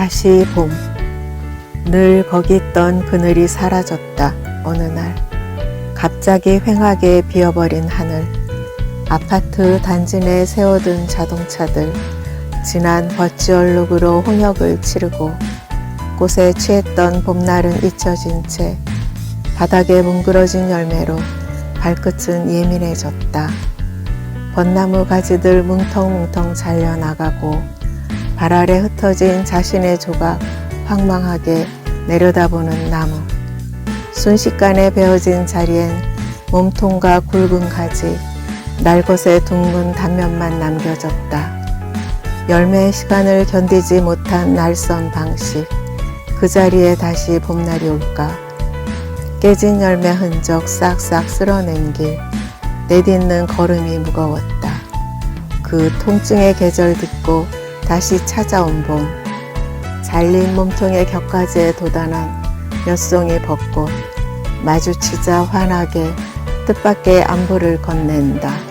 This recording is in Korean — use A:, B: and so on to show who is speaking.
A: 다시 봄. 늘 거기 있던 그늘이 사라졌다. 어느 날. 갑자기 휑하게 비어버린 하늘. 아파트 단지 내 세워둔 자동차들. 진한 버치 얼룩으로 홍역을 치르고 꽃에 취했던 봄날은 잊혀진 채 바닥에 뭉그러진 열매로 발끝은 예민해졌다. 벚나무 가지들 뭉텅뭉텅 잘려나가고 발 아래 흩어진 자신의 조각 황망하게 내려다보는 나무. 순식간에 베어진 자리엔 몸통과 굵은 가지, 날것의 둥근 단면만 남겨졌다. 열매의 시간을 견디지 못한 날선 방식. 그 자리에 다시 봄날이 올까? 깨진 열매 흔적 싹싹 쓸어낸 길. 내딛는 걸음이 무거웠다. 그 통증의 계절 듣고 다시 찾아온 봄. 잘린 몸통의 격가지에 도단한 몇 송이 벚꽃. 마주치자 환하게 뜻밖의 안부를 건넨다.